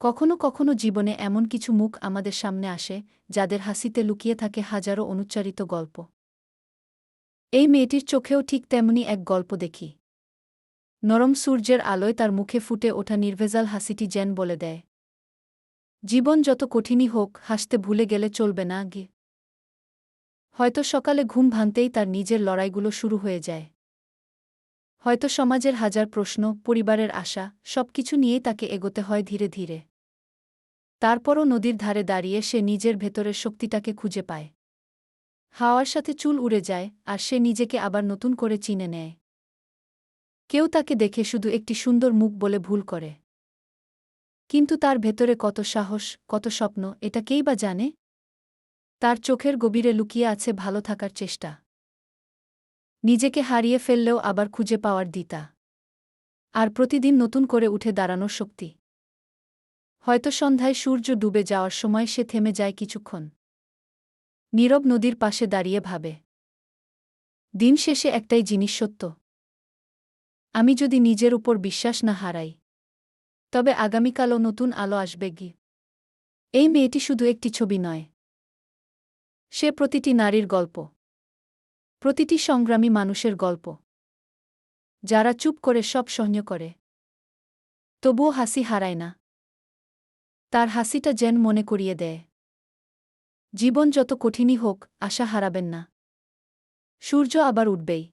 কখনো কখনো জীবনে এমন কিছু মুখ আমাদের সামনে আসে, যাদের হাসিতে লুকিয়ে থাকে হাজারো অনুচ্চারিত গল্প। এই মেয়েটির চোখেও ঠিক তেমনি এক গল্প দেখি। নরম সূর্যের আলোয় তার মুখে ফুটে ওঠা নির্ভেজাল হাসিটি যেন বলে দেয়। জীবন যত কঠিনই হোক, হাসতে ভুলে গেলে চলবে না গে। হয়তো সকালে ঘুম ভাঙতেই তার নিজের লড়াইগুলো শুরু হয়ে যায়। হয়তো সমাজের হাজার প্রশ্ন, পরিবারের আশা, সবকিছু নিয়েই তাকে এগোতে হয় ধীরে ধীরে। তারপরও নদীর ধারে দাঁড়িয়ে সে নিজের ভেতরের শক্তিটাকে খুঁজে পায়। হাওয়ার সাথে চুল উড়ে যায় আর সে নিজেকে আবার নতুন করে চিনে নেয়। কেউ তাকে দেখে শুধু একটি সুন্দর মুখ বলে ভুল করে। কিন্তু তার ভেতরে কত সাহস, কত স্বপ্ন, এটা কেই বা জানে? তার চোখের গভীরে লুকিয়ে আছে ভালো থাকার চেষ্টা। নিজেকে হারিয়ে ফেললেও আবার খুঁজে পাওয়ার দিতা আর প্রতিদিন নতুন করে উঠে দাঁড়ানোর শক্তি। হয়তো সন্ধ্যায় সূর্য ডুবে যাওয়ার সময় সে থেমে যায় কিছুক্ষণ। নীরব নদীর পাশে দাঁড়িয়ে ভাবে, দিন শেষে একটাই জিনিস সত্য। আমি যদি নিজের উপর বিশ্বাস না হারাই, তবে আগামীকালও নতুন আলো আসবে গি এই মেয়েটি শুধু একটি ছবি নয়। সে প্রতিটি নারীর গল্প, প্রতিটি সংগ্রামী মানুষের গল্প। যারা চুপ করে সব সহ্য করে, তবুও হাসি হারায় না। তার হাসিটা যেন মনে করিয়ে দেয়। জীবন যত কঠিনই হোক, আশা হারাবেন না। সূর্য আবার উঠবেই।